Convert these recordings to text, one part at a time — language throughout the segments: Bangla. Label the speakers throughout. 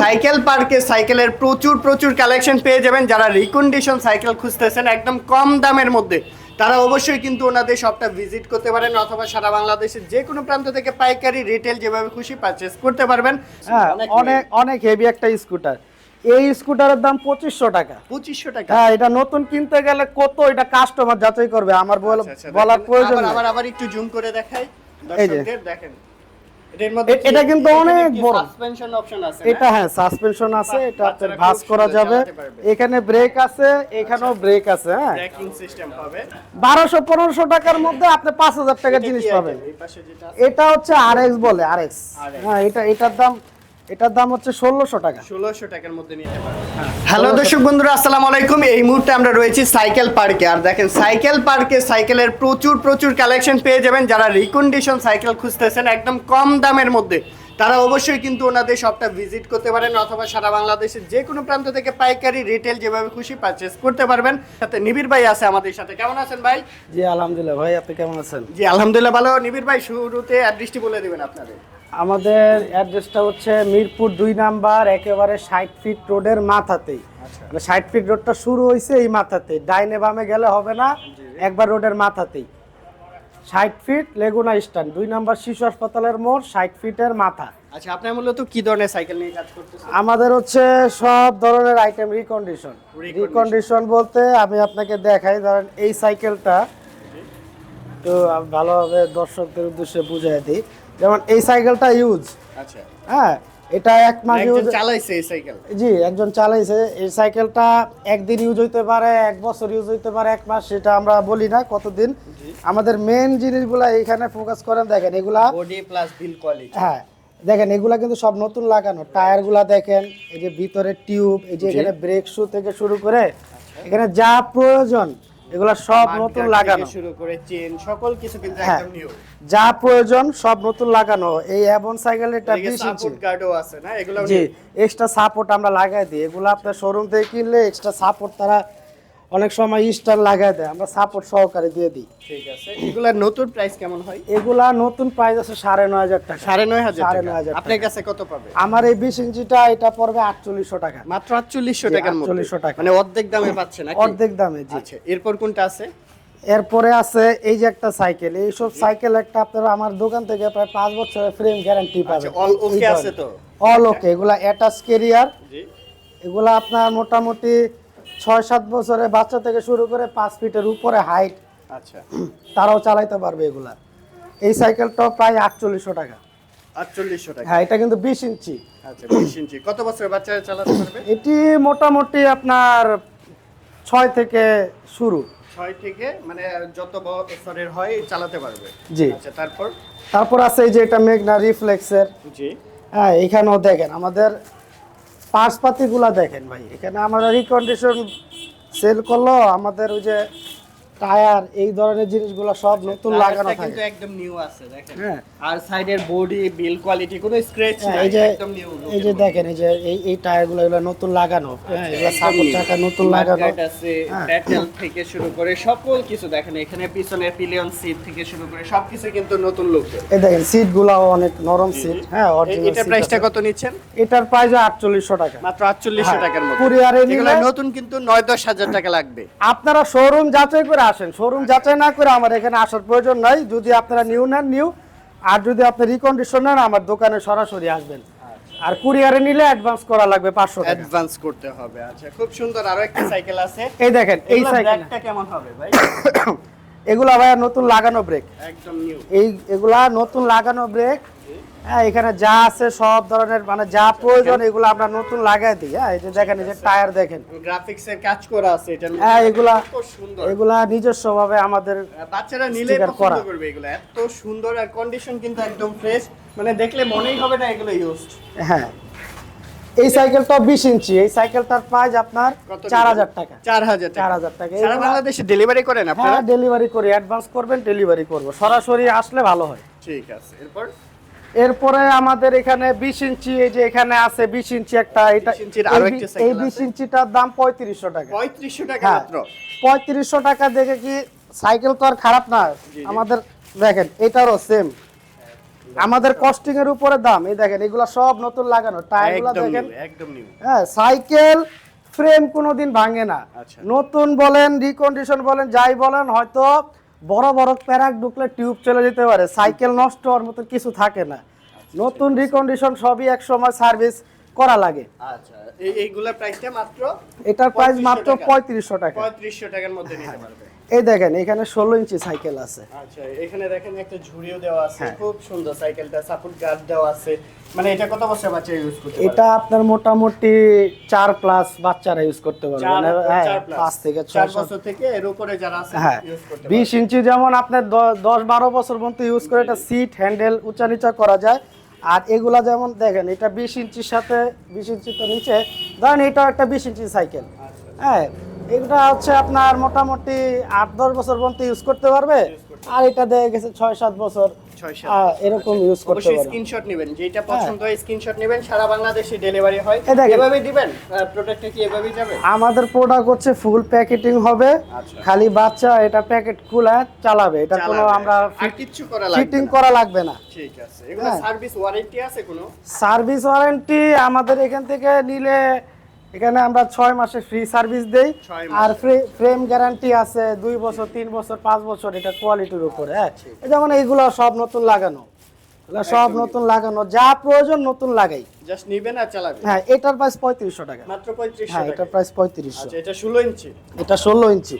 Speaker 1: সাইকেল পার্কে সাইকেলের প্রচুর প্রচুর কালেকশন পেয়ে যাবেন। যারা রিকন্ডিশন সাইকেল খুঁজতেছেন একদম কম দামের মধ্যে তারা অবশ্যই কিন্তু ওনাদের শপটা ভিজিট করতে পারেন অথবা সারা বাংলাদেশের যে কোনো প্রান্ত থেকে পাইকারি রিটেল যেভাবে খুশি পারচেস করতে পারবেন।
Speaker 2: হ্যাঁ অনেক অনেক হেভি একটা স্কুটার এই স্কুটারের দাম পঁচিশশো টাকা।
Speaker 1: পঁচিশশো টাকা।
Speaker 2: হ্যাঁ এটা নতুন কিনতে গেলে কত এটা কাস্টমার যাচাই করবে আমার
Speaker 1: আচ্ছা, আচ্ছা,
Speaker 2: বলার প্রয়োজন
Speaker 1: আবার আবার একটু জুম করে দেখাই
Speaker 2: এই যে।
Speaker 1: দেখেন।
Speaker 2: এটা কিন্তু অনেক বড়।
Speaker 1: সাসপেনশন অপশন আছে
Speaker 2: এটা হ্যাঁ সাসপেনশন আছে এটা আপনার ভাঁজ করা যাবে। এখানে ব্রেক আছে এখানেও ব্রেক আছে হ্যাঁ।
Speaker 1: ব্রেকিং সিস্টেম পাবে।
Speaker 2: বারোশো পনেরোশো টাকার মধ্যে আপনি পাঁচ হাজার টাকার জিনিস পাবেন। এটা হচ্ছে আরএক্স বলে
Speaker 1: আরএক্স
Speaker 2: হ্যাঁ এটা এটার দাম এটার দাম হচ্ছে ষোলোশো টাকা।
Speaker 1: ষোলোশো টাকার মধ্যে নিতে পারবেন হ্যালো দর্শক বন্ধুরা আসসালামু আলাইকুম। এই মুহূর্তে আমরা রয়েছি সাইকেল পার্কে। আর দেখেন সাইকেল পার্কে সাইকেলের প্রচুর প্রচুর কালেকশন পেয়ে যাবেন যারা রিকন্ডিশন সাইকেল খুঁজতেছেন একদম কম দামের মধ্যে। তারা অবশ্যই কিন্তু ওনাদের শপটা ভিজিট করতে পারেন অথবা সারা বাংলাদেশের যে কোনো প্রান্ত থেকে পাইকারি রিটেল যেভাবে খুশি পারচেস করতে পারবেন। সাথে নিবির ভাই আছে আমাদের সাথে। কেমন আছেন ভাই?
Speaker 2: জি আলহামদুলিল্লাহ। ভাই আপনি কেমন আছেন?
Speaker 1: জি আলহামদুলিল্লাহ ভালো। নিবির ভাই শুরুতে অ্যাড্রেসটি বলে দেবেন আপনাদের।
Speaker 2: আমাদের অ্যাড্রেসটা হচ্ছে মিরপুর দুই নাম্বার একেবারে ষাট ফিট রোডের মাথাতেই। মানে ষাট ফিট রোডটা শুরু হয়েছে এই মাথাতেই। ডাইনে বামে গেলে হবে না একবার রোডের মাথাতেই। ষাট ফিট লেগুনা স্ট্যান্ড দুই নম্বর শিশু হাসপাতালের মোড় ষাট ফিটের মাথা।
Speaker 1: আচ্ছা আপনার মূলত কি ধরনের সাইকেল নিয়ে কাজ করতেছেন?
Speaker 2: আমাদের হচ্ছে সব ধরনের আইটেম রিকন্ডিশন রিকন্ডিশন বলতে আমি আপনাকে দেখাই ধরেন এই সাইকেলটা তো ভালোভাবে দর্শকদের উদ্দেশ্যে বুঝিয়ে দিই। যেমন এই সাইকেলটা ইউজ
Speaker 1: আচ্ছা।
Speaker 2: হ্যাঁ এটা এক মাস ইউজ
Speaker 1: চালাইছে এই সাইকেল
Speaker 2: জি একজন চালাইছে। এই সাইকেলটা একদিন ইউজ হইতে পারে এক বছর ইউজ হইতে পারে এক মাস সেটা আমরা বলি না কতদিন। আমাদের মেন জিনিসগুলা এখানে ফোকাস করেন দেখেন এগুলা
Speaker 1: বডি প্লাস বিল কোয়ালিটি
Speaker 2: হ্যাঁ দেখেন এগুলা কিন্তু সব নতুন লাগানো। টায়ারগুলা দেখেন এই যে ভিতরে টিউব এই যে এখানে ব্রেক শু থেকে শুরু করে এখানে যা প্রয়োজন এগুলা সব নতুন লাগানো।
Speaker 1: শুরু করে চেন সকল কিছু কিন্তু
Speaker 2: হ্যাঁ।
Speaker 1: একদম নিউ
Speaker 2: যা প্রয়োজন সব নতুন লাগানো। এই এবন
Speaker 1: সাইকেলটা
Speaker 2: 20 ইঞ্চি।
Speaker 1: সাপোর্ট গার্ডও আছে না? এগুলো
Speaker 2: জি এক্সট্রা সাপোর্ট আমরা লাগাই দিই। এগুলো আপনার শোরুম থেকে কিনলে এক্সট্রা সাপোর্ট তারা অনেক সময় স্টার লাগাই দেয় আমরা সাপোর্ট সহকারে দিয়ে দিই।
Speaker 1: ঠিক আছে এগুলার নতুন প্রাইস কেমন হয়?
Speaker 2: এগুলা নতুন প্রাইস আছে সাড়ে নয় হাজার টাকা।
Speaker 1: সাড়ে নয় হাজার
Speaker 2: সাড়ে নয় হাজার
Speaker 1: আপনার কাছে কত পাবে?
Speaker 2: আমার এই বিশ ইঞ্চিটা এটা পড়বে আটচল্লিশশো টাকা।
Speaker 1: মাত্র আটচল্লিশশো টাকার মধ্যে?
Speaker 2: 4800 টাকা।
Speaker 1: মানে অর্ধেক দামে পাচ্ছে না
Speaker 2: অর্ধেক দামে জি।
Speaker 1: আচ্ছা এরপর কোনটা আছে?
Speaker 2: এরপরে আছে এই যে একটা সাইকেল এইসব সাইকেল একটা আপনারা আমার দোকান থেকে প্রায় পাঁচ বছরের ফ্রেম গ্যারান্টি
Speaker 1: আচ্ছা
Speaker 2: পাবেন।
Speaker 1: অল ওকে আছে তো?
Speaker 2: অল ওকে এগুলা অ্যাটাচ কেরিয়ার
Speaker 1: জি।
Speaker 2: এগুলা আপনার মোটামুটি ছয় সাত বছরের বাচ্চা থেকে শুরু করে পাঁচ ফিটের উপরে হাইট
Speaker 1: আচ্ছা।
Speaker 2: তারাও চালাইতে পারবে এগুলা। এই সাইকেলটাও প্রায় আটচল্লিশশো টাকা।
Speaker 1: আটচল্লিশশো টাকা।
Speaker 2: হ্যাঁ এটা কিন্তু বিশ ইঞ্চি।
Speaker 1: আচ্ছা বিশ ইঞ্চি। কত বছরের বাচ্চারা চালাতে পারবে?
Speaker 2: এটি মোটামুটি আপনার ছয় থেকে শুরু।
Speaker 1: ছয় থেকে মানে যত বছরের হয় চালাতে পারবে।
Speaker 2: জি।
Speaker 1: আচ্ছা তারপর?
Speaker 2: তারপর আছে এই যে এটা মেঘনা রিফ্লেক্সের
Speaker 1: জি।
Speaker 2: হ্যাঁ এখানেও দেখেন আমাদের পার্সপাতিগুলা দেখেন ভাই। এখানে আমরা রিকন্ডিশন সেল করল আমাদের ওই যে টায়ার এই ধরনের জিনিসগুলো সব নতুন লাগানো
Speaker 1: টায়ারটা কিন্তু একদম নিউ আছে দেখেন।
Speaker 2: হ্যাঁ।
Speaker 1: আর সাইডের বডি বিল কোয়ালিটি কোনো স্ক্র্যাচ নাই
Speaker 2: এই যে
Speaker 1: একদম নিউ
Speaker 2: এই যে দেখেন এই যে এই এই টায়ারগুলো এগুলো নতুন লাগানো। হ্যাঁ এগুলো সাপোর্ট চাকা নতুন লাগানো।
Speaker 1: আছে। প্যাটেল থেকে শুরু করে সকল কিছু দেখেন এখানে পিছনের পিলিয়ন সিট থেকে শুরু করে সবকিছু কিন্তু নতুন লুক
Speaker 2: এই দেখেন সিট গুলাও অনেক নরম সিট হ্যাঁ original
Speaker 1: এটা প্রাইসটা কত নিচ্ছেন?
Speaker 2: এটার প্রাইস আটচল্লিশশো টাকা।
Speaker 1: মাত্র আটচল্লিশশো
Speaker 2: হ্যাঁ,
Speaker 1: টাকার মধ্যে।
Speaker 2: কুরিয়ারে নিলে-
Speaker 1: এগুলো নতুন কিন্তু নয় দশ হাজার টাকা লাগবে।
Speaker 2: আপনারা শোরুম যাচাই করে আসেন। শোরুম যাচাই না করে আমার এখানে আসার প্রয়োজন নাই। যদি আপনারা নিউ নেন নিউ আর যদি আপনি রিকন্ডিশন নেন আমার দোকানে সরাসরি আসবেন। আর কুরিয়ারে নিলে অ্যাডভান্স করা লাগবে পাঁচশো টাকা।
Speaker 1: অ্যাডভান্স করতে হবে। আচ্ছা খুব সুন্দর আরও একটা সাইকেল আছে।
Speaker 2: এই দেখেন এই
Speaker 1: এগুলোর
Speaker 2: সাইকেল
Speaker 1: ব্র্যাকটা কেমন হবে ভাই?
Speaker 2: এগুলা ভাই নতুন লাগানো ব্রেক।
Speaker 1: একদম নিউ
Speaker 2: এই এগুলা নতুন লাগানো ব্রেক। হ্যাঁ এখানে যা আছে সব ধরনের মানে যা প্রয়োজন এগুলো আমরা নতুন লাগাই দিই। হ্যাঁ এই যে দেখেন এই যে টায়ার দেখেন।
Speaker 1: গ্রাফিক্স এর কাজ করা আছে এটা
Speaker 2: হ্যাঁ এগুলা
Speaker 1: খুব সুন্দর।
Speaker 2: এগুলা নিজস্ব ভাবে আমাদের
Speaker 1: বাচ্চারা নিলে পছন্দ করবে এগুলো। এত সুন্দর আর কন্ডিশন কিন্তু একদম ফ্রেশ মানে দেখলে মনেই হবে না এগুলো ইউজড
Speaker 2: হ্যাঁ। এই সাইকেলটা বিশ ইঞ্চি। এই সাইকেলটার প্রাইস আপনার চার হাজার টাকা।
Speaker 1: চার হাজার
Speaker 2: চার হাজার টাকা।
Speaker 1: সারা বাংলাদেশে ডেলিভারি করেন আপনারা?
Speaker 2: হ্যাঁ ডেলিভারি করি। অ্যাডভান্স করবেন ডেলিভারি করব। সরাসরি আসলে ভালো হয়।
Speaker 1: ঠিক আছে। এরপর?
Speaker 2: এরপরে আমাদের এখানে বিশ ইঞ্চি এই যে এখানে আছে বিশ ইঞ্চি একটা এটা
Speaker 1: 20 ইঞ্চির আরও
Speaker 2: এই বিশ ইঞ্চিটার দাম পঁয়ত্রিশশো টাকা।
Speaker 1: পঁয়ত্রিশশো টাকা
Speaker 2: হ্যাঁ
Speaker 1: মাত্র।
Speaker 2: পঁয়ত্রিশশো টাকা দেখে কি সাইকেল তো আর খারাপ না? আমাদের দেখেন এটারও সেম আমাদের কস্টিং এর উপরে দাম এই দেখেন এগুলো সব নতুন লাগানো। টায়ারগুলো
Speaker 1: একদম
Speaker 2: দেখেন
Speaker 1: একদম নিউ
Speaker 2: হ্যাঁ সাইকেল ফ্রেম কোনোদিন ভাঙে না।
Speaker 1: আচ্ছা।
Speaker 2: নতুন বলেন রিকন্ডিশন বলেন যাই বলেন হয়তো বড় বড় প্যারাক ঢুকলে টিউব চলে যেতে পারে সাইকেল নষ্ট হওয়ার মতো কিছু থাকে না। নতুন রিকন্ডিশন সবই এক সময় সার্ভিস করা লাগে।
Speaker 1: আচ্ছা এইগুলা প্রাইসটা মাত্র
Speaker 2: এটার প্রাইস মাত্র। পঁয়ত্রিশশো টাকা।
Speaker 1: পঁয়ত্রিশশো টাকার মধ্যে নিতে পারবে।
Speaker 2: এই দেখেন এখানে ষোলো ইঞ্চি সাইকেল আছে।
Speaker 1: আচ্ছা এখানে দেখেন একটা ঝুড়িও দেওয়া আছে
Speaker 2: হ্যাঁ।
Speaker 1: খুব সুন্দর সাইকেলটা সাপোর্ট গার্ড দেওয়া আছে। মানে এটা কত বছর বাচ্চা ইউজ করতে
Speaker 2: এটা আপনার মোটামুটি চার প্লাস বাচ্চারা ইউজ করতে পারবে।
Speaker 1: চার
Speaker 2: হ্যাঁ, পাঁচ থেকে ছয়
Speaker 1: বছর থেকে এর উপরে যারা আছে
Speaker 2: হ্যাঁ
Speaker 1: ইউজ করতে
Speaker 2: বিশ ইঞ্চি যেমন আপনার দশ বারো বছর পর্যন্ত ইউজ করে এটা সিট হ্যান্ডেল উঁচা নিচা করা যায়। আর এগুলা যেমন দেখেন এটা বিশ ইঞ্চির সাথে বিশ ইঞ্চি তো নিচে। ধরেন এটাও একটা বিশ ইঞ্চি সাইকেল। হ্যাঁ এগুলা হচ্ছে আপনার মোটামুটি আট দশ বছর পর্যন্ত ইউজ করতে পারবে। আর এটা দেখা গেছে ছয় সাত বছর। এরকম ইউজ করতে
Speaker 1: অবশ্যই
Speaker 2: পারবে।
Speaker 1: স্ক্রিনশট নেবেন। যেটা পছন্দ হয় স্ক্রিনশট নেবেন। সারা বাংলাদেশে ডেলিভারি হয়। এভাবে দিবেন? প্রোডাক্টটা কি এভাবেই যাবে?
Speaker 2: আমাদের প্রোডাক্ট হচ্ছে ফুল প্যাকেটিং হবে।
Speaker 1: আচ্ছা।
Speaker 2: খালি বাচ্চা এটা প্যাকেট খুলে চালাবে। এটা কোনো আমরা
Speaker 1: কিচ্ছু করা লাগবে
Speaker 2: ফিটিং করা লাগবে না।
Speaker 1: ঠিক আছে। এগুলো
Speaker 2: হ্যাঁ।
Speaker 1: সার্ভিস ওয়ারেন্টি আছে কোনো?
Speaker 2: সার্ভিস ওয়ারেন্টি আমাদের এখান থেকে নিলে এখানে আমরা ছয় মাসে ফ্রি সার্ভিস দেই। আর ফ্রেম গ্যারান্টি আছে দুই বছর তিন বছর পাঁচ বছর এটা কোয়ালিটির উপরে হ্যাঁ? যেমন এইগুলো সব নতুন লাগানো। সব নতুন লাগানো। যা প্রয়োজন নতুন লাগাই।
Speaker 1: জাস্ট নিবেন আর চালাবেন।
Speaker 2: হ্যাঁ এটার প্রাইস পঁয়ত্রিশশো টাকা।
Speaker 1: মাত্র পঁয়ত্রিশশো
Speaker 2: হ্যাঁ এটার প্রাইস পঁয়ত্রিশশো।
Speaker 1: আচ্ছা এটা ষোলো ইঞ্চি।
Speaker 2: এটা ষোলো ইঞ্চি।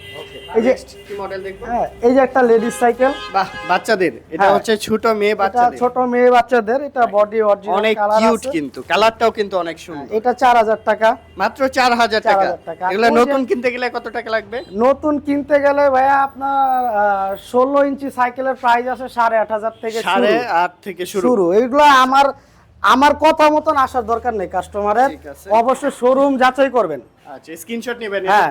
Speaker 1: এই যে কি মডেল দেখব?
Speaker 2: হ্যাঁ এই যে একটা লেডিস সাইকেল
Speaker 1: বাহ বাচ্চাদের। এটা
Speaker 2: হ্যাঁ।
Speaker 1: হচ্ছে ছোট মেয়ে বাচ্চাদের।
Speaker 2: ছোট মেয়ে বাচ্চাদের এটা বডি অরিজিনাল
Speaker 1: অনেক কিউট কিন্তু কালারটাও কিন্তু অনেক সুন্দর।
Speaker 2: এটা চার হাজার টাকা।
Speaker 1: মাত্র চার হাজার
Speaker 2: 4,000
Speaker 1: টাকা। এগুলো নতুন কিনতে গেলে কত টাকা লাগবে?
Speaker 2: নতুন কিনতে গেলে ভাইয়া আপনার ষোলো ইঞ্চি সাইকেলের প্রাইস আছে সাড়ে আট হাজার থেকে
Speaker 1: সাড়ে
Speaker 2: শুরু।
Speaker 1: আট থেকে শুরু।
Speaker 2: শুরু। এইগুলো আমার আমার কথা মতন আসার দরকার নেই কাস্টমারের অবশ্যই শোরুম যাচাই করবেন।
Speaker 1: আচ্ছা স্ক্রিনশট নেবেন।
Speaker 2: হ্যাঁ।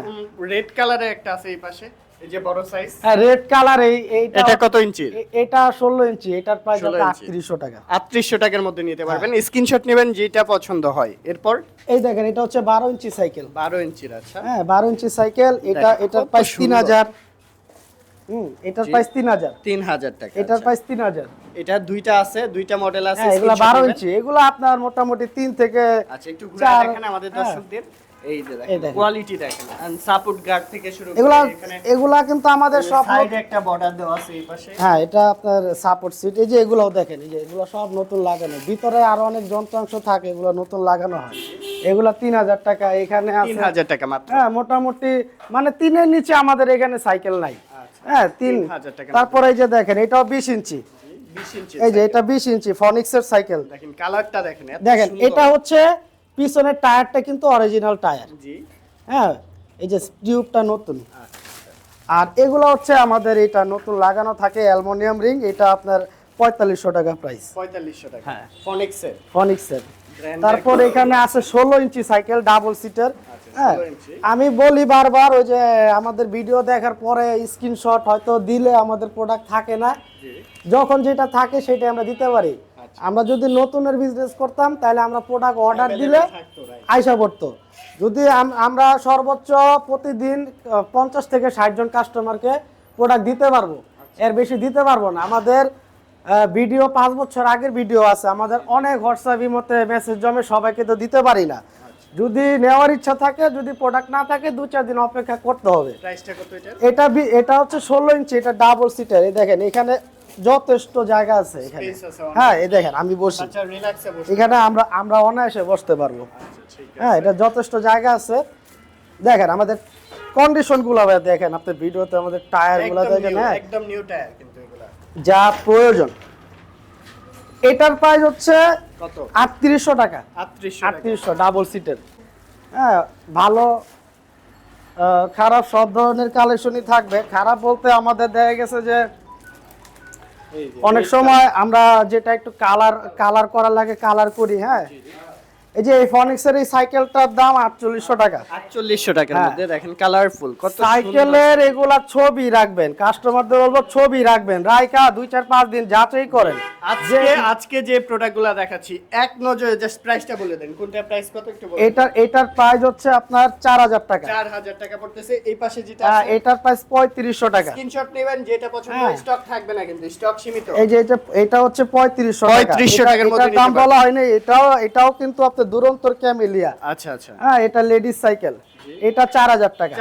Speaker 1: রেড কালারের একটা আছে এই পাশে এই যে বড় সাইজ
Speaker 2: হ্যাঁ রেড কালার এই এইটা
Speaker 1: এটা কত ইঞ্চি?
Speaker 2: এটা ষোলো ইঞ্চি এটার প্রাইস
Speaker 1: 16 ইঞ্চি।
Speaker 2: আটত্রিশশো টাকা।
Speaker 1: আটত্রিশশো টাকার মধ্যে নিতে পারবেন। স্ক্রিনশট নেবেন যেটা পছন্দ হয়। এরপর?
Speaker 2: এই দেখেন এটা হচ্ছে বারো ইঞ্চি সাইকেল
Speaker 1: বারো ইঞ্চির আচ্ছা।
Speaker 2: হ্যাঁ বারো ইঞ্চি সাইকেল এটা এটার প্রাইস তিন
Speaker 1: সুন্দর।
Speaker 2: হাজার। হুম এটার। প্রাইস তিন হাজার।
Speaker 1: তিন হাজার টাকা
Speaker 2: এটার
Speaker 1: আচ্ছা।
Speaker 2: প্রাইস তিন হাজার।
Speaker 1: এটা দুইটা আছে দুইটা মডেল আছে
Speaker 2: হ্যাঁ এগুলা
Speaker 1: screenshot
Speaker 2: বারো ইঞ্চি এগুলো আপনার মোটামুটি তিন থেকে
Speaker 1: আচ্ছা একটু ঘুরে দেখেন আমাদের
Speaker 2: হ্যাঁ।
Speaker 1: দর্শকদের। এই যে দেখেন
Speaker 2: দেখেন।
Speaker 1: কোয়ালিটি দেখেন এন্ড সাপোর্ট গার্ড থেকে শুরু করে
Speaker 2: এগুলা
Speaker 1: এখানে
Speaker 2: এগুলা কিন্তু আমাদের সব
Speaker 1: সাইডে একটা বর্ডার দেওয়া আছে এই পাশে।
Speaker 2: হ্যাঁ এটা আপনার সাপোর্ট সিট এই যে এগুলোও দেখেন এই যে এগুলো সব নতুন লাগানো। ভিতরে আরও অনেক যন্ত্রাংশ থাকে এগুলো নতুন লাগানো হয়। এগুলো তিন হাজার টাকা এখানে
Speaker 1: তিন হাজার টাকা মাত্র।
Speaker 2: হ্যাঁ মোটামুটি মানে তিনের নিচে আমাদের এখানে সাইকেল নাই।
Speaker 1: আচ্ছা
Speaker 2: হ্যাঁ তিন
Speaker 1: 3000 টাকা
Speaker 2: তারপরে এই যে দেখেন এটাও বিশ ইঞ্চি। এই যে এটা বিশ ইঞ্চি ফনিক্সের সাইকেল
Speaker 1: দেখেন কালারটা দেখেন এত
Speaker 2: দেখেন এটা হচ্ছে পিছনের টায়ারটা কিন্তু অরিজিনাল টায়ার।
Speaker 1: জি।
Speaker 2: হ্যাঁ এই যে টিউবটা নতুন।
Speaker 1: আচ্ছা
Speaker 2: আর এগুলো হচ্ছে আমাদের এটা নতুন লাগানো থাকে অ্যালুমিনিয়াম রিং এটা আপনার পঁয়তাল্লিশশো টাকা প্রাইস
Speaker 1: পঁয়তাল্লিশশো টাকা।
Speaker 2: হ্যাঁ।
Speaker 1: ফনিক্সের
Speaker 2: ফনিক্সের তারপর এখানে আছে ষোলো ইঞ্চি সাইকেল ডাবল সিটার হ্যাঁ আমি বলি বারবার ওই যে আমাদের ভিডিও দেখার পরে স্ক্রিনশট হয়তো দিলে আমাদের প্রোডাক্ট থাকে না।
Speaker 1: জি।
Speaker 2: যখন যেটা থাকে সেটা আমরা দিতে পারি।
Speaker 1: আচ্ছা।
Speaker 2: আমরা যদি নতুনের বিজনেস করতাম তাহলে আমরা প্রোডাক্ট অর্ডার দিলে। আইসা পড়তো। যদি আমরা সর্বোচ্চ প্রতিদিন পঞ্চাশ থেকে ষাট জন কাস্টমারকে প্রোডাক্ট দিতে পারব। এর বেশি দিতে পারব না। আমাদের ভিডিও পাঁচ বছর আগের ভিডিও আছে। আমাদের অনেক হোয়াটসঅ্যাপ ইমতে মেসেজ জমে সবাইকে তো দিতে পারি না। যদি নেওয়ার ইচ্ছা থাকে যদি প্রোডাক্ট না থাকে দু চার দিন অপেক্ষা করতে হবে।
Speaker 1: এটা
Speaker 2: এটা হচ্ছে ষোলো ইঞ্চি এটা ডাবল সিটার এই দেখেন এখানে যথেষ্ট জায়গা আছে এখানে। হ্যাঁ এই দেখেন আমি বসি।
Speaker 1: আচ্ছা
Speaker 2: এখানে আমরা আমরা অনায়াসে বসতে পারব।
Speaker 1: আচ্ছা
Speaker 2: হ্যাঁ এটা যথেষ্ট জায়গা আছে। দেখেন আমাদের কন্ডিশনগুলো দেখেন আপনার ভিডিওতে আমাদের
Speaker 1: টায়ারগুলো
Speaker 2: দেখেন হ্যাঁ।
Speaker 1: একদম নিউ টায়ার কিন্তু এগুলা।
Speaker 2: যা প্রয়োজন। এটার প্রাইস হচ্ছে
Speaker 1: কত?
Speaker 2: আটত্রিশশো টাকা।
Speaker 1: 3800
Speaker 2: আটত্রিশশো ডাবল সিটের হ্যাঁ ভালো খারাপ সব ধরনের কালেকশনই থাকবে। খারাপ বলতে আমাদের দেখা গেছে যে অনেক সময় আমরা যেটা একটু কালার কালার করার লাগে কালার করি হ্যাঁ? এই যে এই ফনিক্সের এই সাইকেলটার দাম আটচল্লিশশো টাকা।
Speaker 1: আটচল্লিশশো টাকার
Speaker 2: হ্যাঁ।
Speaker 1: মধ্যে দেখেন কালারফুল কত
Speaker 2: সাইকেলের এগুলা ছবি রাখবেন কাস্টমারদের বলব ছবি রাখবেন। রাইকা দুই চার পাঁচ দিন যাচাই করেন।
Speaker 1: আজকে আজকে যে প্রোডাক্টগুলো দেখাচ্ছি এক নজরে জাস্ট প্রাইসটা বলে দেন কোনটা প্রাইস কত একটু বলুন।
Speaker 2: এটার এটার প্রাইস হচ্ছে আপনার চার হাজার টাকা।
Speaker 1: চার হাজার টাকা পড়তেছে এই পাশে যেটা
Speaker 2: আহ, এটার প্রাইস পঁয়ত্রিশশো টাকা।
Speaker 1: স্ক্রিনশট নেবেন যেটা পছন্দ
Speaker 2: হ্যাঁ।
Speaker 1: স্টক থাকবে না কিন্তু স্টক সীমিত।
Speaker 2: এই যে এটা এটা হচ্ছে পঁয়ত্রিশশো
Speaker 1: 3500 টাকার মধ্যে
Speaker 2: দাম বলা হয়নি এটাও এটাও কিন্তু আপনার দুরন্তর ক্যামেলিয়া
Speaker 1: আচ্ছা আচ্ছা।
Speaker 2: হ্যাঁ এটা লেডিস সাইকেল। এটা চার হাজার টাকা।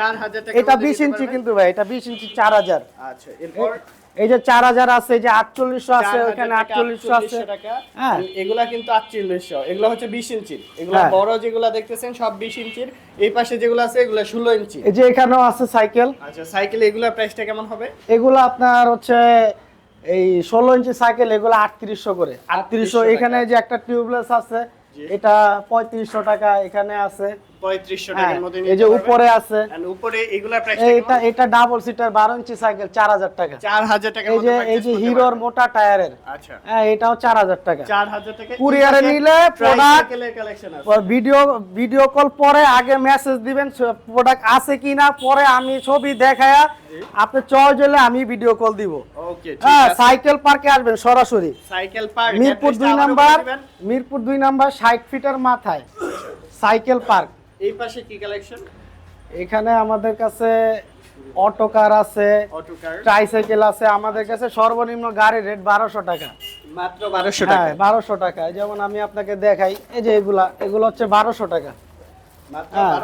Speaker 2: এটা বিশ ইঞ্চি কিন্তু ভাই এটা বিশ ইঞ্চি চার হাজার।
Speaker 1: আচ্ছা এরপর?
Speaker 2: এই যে চার হাজার আছে এই যে আটচল্লিশশো আছে ওখানে আটচল্লিশশো আছে। হ্যাঁ।
Speaker 1: এগুলা কিন্তু আটচল্লিশশো। এগুলো হচ্ছে বিশ ইঞ্চির। এগুলো
Speaker 2: হ্যাঁ।
Speaker 1: বড় যেগুলা দেখতেছেন সব বিশ ইঞ্চির। এই পাশে যেগুলো আছে এগুলো ষোলো ইঞ্চি।
Speaker 2: এই যে এখানেও আছে সাইকেল।
Speaker 1: আচ্ছা সাইকেল এগুলা প্রাইসটা কেমন হবে?
Speaker 2: এগুলো আপনার হচ্ছে এই ষোলো ইঞ্চি সাইকেল এগুলো আটত্রিশশো করে। আটত্রিশশো। এখানে যে একটা টিউবলেস আছে। এটা পঁয়ত্রিশশো টাকা এখানে আছে।
Speaker 1: পঁয়ত্রিশশো
Speaker 2: হ্যাঁ,
Speaker 1: টাকার মধ্যে
Speaker 2: এই যে উপরে আছে।
Speaker 1: উপরে এগুলা প্রাইস
Speaker 2: এইটা এটা ডাবল সিটার বারো ইঞ্চি সাইকেল চার হাজার টাকা।
Speaker 1: চার হাজার
Speaker 2: এই যে এই যে হিরোর মোটা টায়ারের।
Speaker 1: আচ্ছা।
Speaker 2: হ্যাঁ এটাও চার হাজার টাকা।
Speaker 1: চার হাজার টাকা
Speaker 2: কুরিয়ারে নিলে product-
Speaker 1: কালেকশন আছে।
Speaker 2: ভিডিও ভিডিও কল পরে আগে মেসেজ দিবেন প্রোডাক্ট আছে কিনা পরে আমি ছবি দেখায়া আপনি চয়েস হলে আমি ভিডিও কল দিব।
Speaker 1: ওকে
Speaker 2: হ্যাঁ সাইকেল পার্কে আসবেন সরাসরি।
Speaker 1: সাইকেল পার্ক
Speaker 2: মিরপুর দুই নাম্বার মিরপুর দুই নাম্বার ষাট ফিটের মাথায়। সাইকেল পার্ক
Speaker 1: এই পাশে কি কালেকশন
Speaker 2: এখানে আমাদের কাছে অটো কার আছে ট্রাইসাইকেল আছে আমাদের কাছে সর্বনিম্ন গাড়ির রেট বারোশো টাকা।
Speaker 1: মাত্র বারোশো
Speaker 2: হ্যাঁ
Speaker 1: টাকা।
Speaker 2: বারোশো টাকা। যেমন আমি আপনাকে দেখাই এই যে এগুলা এগুলো হচ্ছে বারোশো টাকা। হ্যাঁ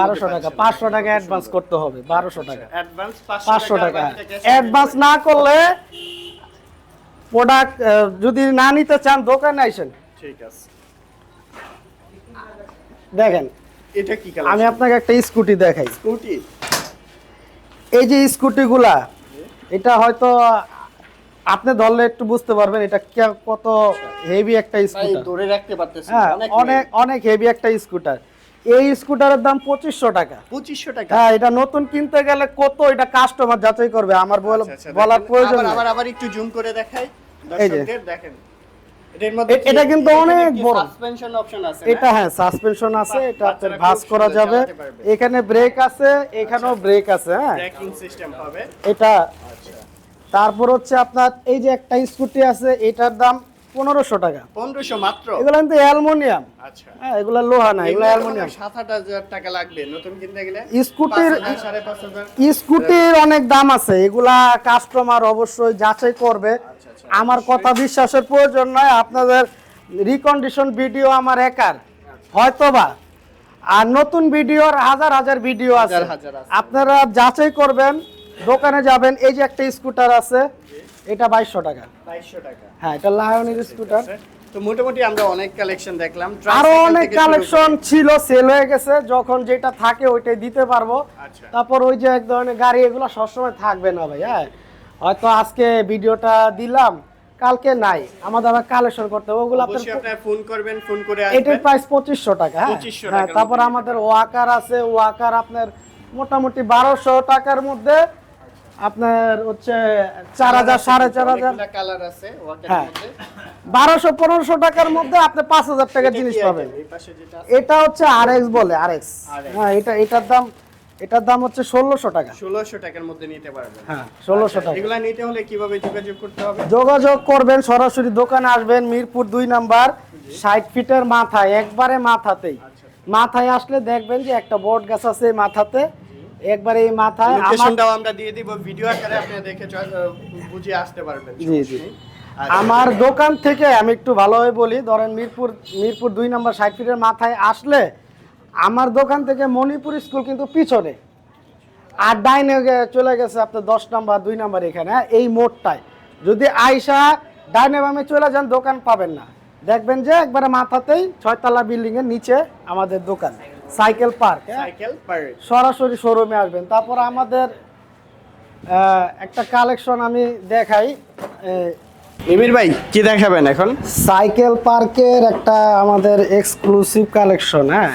Speaker 1: বারোশো টাকা।
Speaker 2: পাঁচশো টাকা অ্যাডভান্স করতে হবে বারোশো টাকা। পাঁচশো টাকা অ্যাডভান্স না করলে প্রোডাক্ট যদি না নিতে চান দোকানে আইসেন।
Speaker 1: ঠিক আছে।
Speaker 2: দেখেন
Speaker 1: এটা কি
Speaker 2: আমি আপনাকে একটা স্কুটি দেখাই।
Speaker 1: স্কুটি?
Speaker 2: এই যে স্কুটিগুলা এটা হয়তো আপনি ধরলে একটু বুঝতে পারবেন এটা কত হেভি একটা স্কুটার।
Speaker 1: ধরে রাখতে পারতেছি
Speaker 2: হ্যাঁ
Speaker 1: অনেক
Speaker 2: অনেক হেভি একটা স্কুটার। এই স্কুটারের দাম পঁচিশশো টাকা।
Speaker 1: পঁচিশশো টাকা?
Speaker 2: হ্যাঁ এটা নতুন কিনতে গেলে কত এটা কাস্টমার যাচাই করবে আমার
Speaker 1: আচ্ছা, আচ্ছা,
Speaker 2: বলার প্রয়োজন
Speaker 1: আবার আবার একটু জুম করে দেখাই। দর্শকদের দেখেন।
Speaker 2: এটা কিন্তু অনেক বড়।
Speaker 1: সাসপেনশন অপশন আছে
Speaker 2: এটা হ্যাঁ সাসপেনশন আছে এটা আপনার ভাঁজ করা যাবে। এখানে ব্রেক আছে এখানেও ব্রেক আছে হ্যাঁ।
Speaker 1: ট্র্যাকিং সিস্টেম
Speaker 2: এটা
Speaker 1: আচ্ছা।
Speaker 2: তারপর হচ্ছে আপনার এই যে একটা স্কুটি আছে এটার দাম পনেরোশো টাকা।
Speaker 1: পনেরোশো মাত্র?
Speaker 2: এগুলো কিন্তু অ্যালুমিনিয়াম।
Speaker 1: আচ্ছা।
Speaker 2: হ্যাঁ এগুলো লোহা না এগুলো অ্যালুমিনিয়াম।
Speaker 1: সাত আট হাজার টাকা লাগবে নতুন কিনতে গেলে?
Speaker 2: স্কুটির- স্কুটির অনেক দাম আছে এগুলা কাস্টমার অবশ্যই যাচাই করবে।
Speaker 1: আচ্ছা, আচ্ছা,
Speaker 2: আমার কথা বিশ্বাসের প্রয়োজন নয় আপনাদের রিকন্ডিশন ভিডিও আমার একার হয়তোবা। আর নতুন ভিডিওর হাজার হাজার ভিডিও আছে। আপনারা যাচাই করবেন দোকানে যাবেন এই যে একটা স্কুটার আছে এটা বাইশশো টাকা।
Speaker 1: বাইশশো টাকা।
Speaker 2: হ্যাঁ এটা লায়নের স্কুটার
Speaker 1: তো মোটামুটি আমরা অনেক কালেকশন দেখলাম। আরও
Speaker 2: অনেক কালেকশন ছিল সেল হয়ে গেছে। যখন যেটা থাকে ওইটাই দিতে পারব।
Speaker 1: আচ্ছা।
Speaker 2: তারপর ওই যে এক ধরনের গাড়ি এগুলো সবসময় থাকবে না ভাই হ্যাঁ হয়তো আজকে ভিডিওটা দিলাম কালকে নাই। আমাদের আবার কালেকশন করতে হবে ওগুলো আপনার
Speaker 1: অবশ্যই ফোন করবেন ফোন করে
Speaker 2: এটার প্রাইস পঁচিশশো টাকা হ্যাঁ।
Speaker 1: 2500
Speaker 2: হ্যাঁ তারপর আমাদের ওয়াকার আছে ওয়াকার আপনার মোটামুটি বারোশো টাকার মধ্যে আপনার হচ্ছে চার হাজার সাড়ে চার হাজার।
Speaker 1: কালার আছে
Speaker 2: হ্যাঁ। বারোশো পনেরোশো টাকার মধ্যে আপনি পাঁচ হাজার টাকার জিনিস পাবেন।
Speaker 1: এই পাশে যেটা
Speaker 2: এটা হচ্ছে আর এক্স বলে আর এক্স হ্যাঁ এটা এটার দাম এটার দাম হচ্ছে ষোলোশো টাকা।
Speaker 1: 1600 টাকার মধ্যে নিতে পারবেন।
Speaker 2: হ্যাঁ ষোলোশো টাকা।
Speaker 1: এগুলা নিতে হলে কীভাবে যোগাযোগ করতে হবে?
Speaker 2: যোগাযোগ করবেন সরাসরি দোকানে আসবেন মিরপুর দুই নাম্বার ষাট ফিটের মাথায় একবারে মাথাতেই।
Speaker 1: আচ্ছা।
Speaker 2: মাথায় আসলে দেখবেন যে একটা বট গাছ আছে মাথাতে। একবারে এই মাথায় আমার
Speaker 1: লোকেশনটাও আমরা দিয়ে দিব ভিডিও আকারে আপনি দেখে বুঝে আসতে পারবেন
Speaker 2: জি জি।
Speaker 1: আচ্ছা।
Speaker 2: আমার দোকান থেকে আমি একটু ভালোভাবে বলি ধরেন মিরপুর মিরপুর দুই নম্বর ষাট ফিটের মাথায় আসলে আমার দোকান থেকে মণিপুর স্কুল কিন্তু পিছনে। আর ডাইনে চলে গেছে আপনার দশ নাম্বার দুই নাম্বার এখানে হ্যাঁ, এই মোড়টায়। যদি আইসা ডাইনে বামে চলে যান দোকান পাবেন না। দেখবেন যে একবারে মাথাতেই ছয়তলা বিল্ডিং এর নিচে আমাদের দোকান। সাইকেল পার্ক হ্যাঁ?
Speaker 1: সাইকেল পার
Speaker 2: সরাসরি শোরুমে আসবেন। তারপর আমাদের একটা কালেকশন আমি দেখাই।
Speaker 1: নিবির ভাই কি দেখাবেন এখন?
Speaker 2: সাইকেল পার্কের একটা আমাদের এক্সক্লুসিভ কালেকশন হ্যাঁ?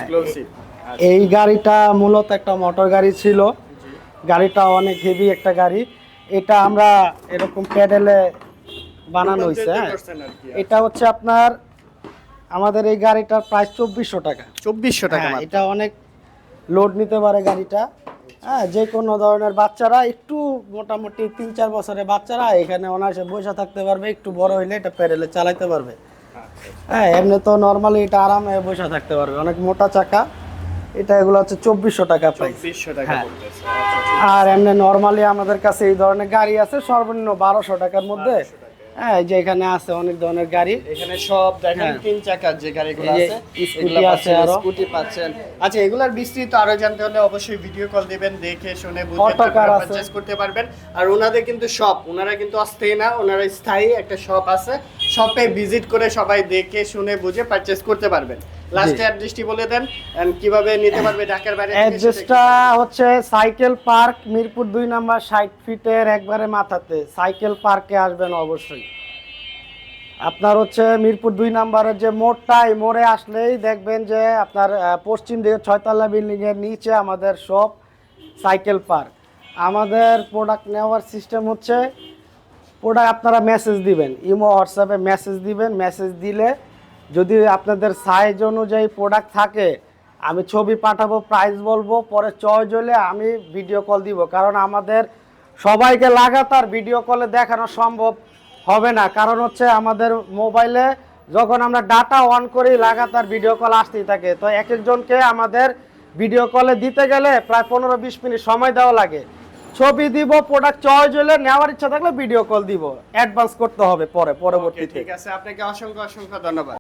Speaker 2: এই গাড়িটা মূলত একটা মোটর গাড়ি ছিল। গাড়িটা অনেক হেভি একটা গাড়ি। এটা আমরা এরকম প্যাডেলে বানানো হয়েছে হ্যাঁ? এটা হচ্ছে আপনার আমাদের এই গাড়িটার প্রাইস চব্বিশশো টাকা।
Speaker 1: চব্বিশশো টাকা
Speaker 2: হ্যাঁ, এটা অনেক লোড নিতে পারে গাড়িটা। হ্যাঁ যে কোনো ধরনের বাচ্চারা একটু মোটামুটি তিন চার বছরের বাচ্চারা এখানে অনায়াসে বসে থাকতে পারবে একটু বড় হইলে এটা প্যারেলে চালাতে পারবে। হ্যাঁ এমনি তো নর্মালি এটা আরামে বসে থাকতে পারবে অনেক মোটা চাকা। এটা এগুলো হচ্ছে চব্বিশশো টাকা প্রাইস হ্যাঁ। আর এমনি নর্মালি আমাদের কাছে এই ধরনের গাড়ি আছে সর্বনিম্ন বারোশো টাকার মধ্যে। হ্যাঁ এই যে এখানে আছে অনেক ধরনের গাড়ি।
Speaker 1: এখানে সব দেখেন
Speaker 2: হ্যাঁ।
Speaker 1: তিন চাকার যে গাড়িগুলো আছে
Speaker 2: স্কুটি আছে
Speaker 1: পাচ্ছেন, স্কুটি পাচ্ছেন। আচ্ছা এগুলার বিস্তৃত আরও জানতে হলে অবশ্যই ভিডিও কল দিবেন দেখে শুনে বুঝে পারচেজ করতে পারবেন। আর ওনাদের কিন্তু শপ ওনারা কিন্তু অস্থায়ী না ওনারা স্থায়ী একটা শপ আছে। শপে ভিজিট করে সবাই দেখে শুনে বুঝে পারচেজ করতে পারবেন। লাস্টে অ্যাড্রেসটি বলে দেন and কীভাবে নিতে পারবে ঢাকার বাইরে
Speaker 2: অ্যাড্রেসটা হচ্ছে সাইকেল পার্ক মিরপুর দুই নাম্বার ষাট ফিটের একবারে মাথাতে। সাইকেল পার্কে আসবেন অবশ্যই। আপনার হচ্ছে মিরপুর দুই নাম্বারের যে মোড়টা এই মোড়ে আসলেই দেখবেন যে আপনার পশ্চিম দিকে ছয়তলা বিল্ডিং এর নিচে আমাদের শপ সাইকেল পার্ক। আমাদের প্রোডাক্ট নেওয়ার সিস্টেম হচ্ছে প্রোডাক্ট আপনারা মেসেজ দিবেন ইমো হোয়াটসঅ্যাপে মেসেজ দিবেন মেসেজ দিলে যদি আপনাদের সাইজ অনুযায়ী প্রোডাক্ট থাকে আমি ছবি পাঠাবো প্রাইস বলব পরে চয়েস হলে আমি ভিডিও কল দিব। কারণ আমাদের সবাইকে লাগাতার ভিডিও কলে দেখানো সম্ভব হবে না। কারণ হচ্ছে আমাদের মোবাইলে যখন আমরা ডাটা অন করি লাগাতার ভিডিও কল আসতেই থাকে। তো এক একজনকে আমাদের ভিডিও কলে দিতে গেলে প্রায় পনেরো বিশ মিনিট সময় দেওয়া লাগে। ছবি দিব প্রোডাক্ট চয়েস হলে নেওয়ার ইচ্ছা থাকলে ভিডিও কল দিব। অ্যাডভান্স করতে হবে পরে
Speaker 1: Okay,
Speaker 2: পরবর্তীতে।
Speaker 1: ঠিক আছে। আপনাকে অসংখ্য অসংখ্য ধন্যবাদ।